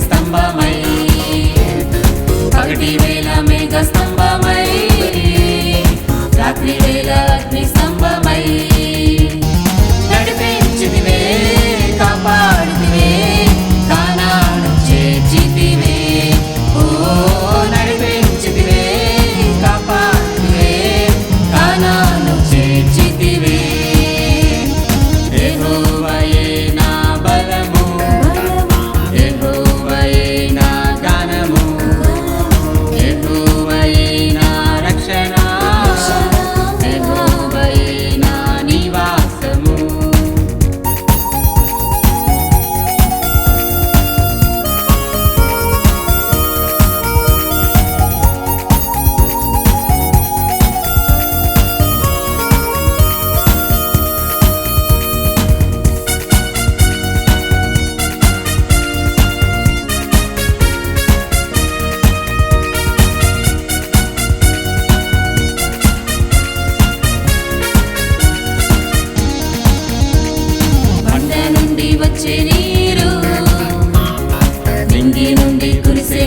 స్తంభమై. పగటి వేళ మేఘ స్తంభ నుండి నుండి కురిసే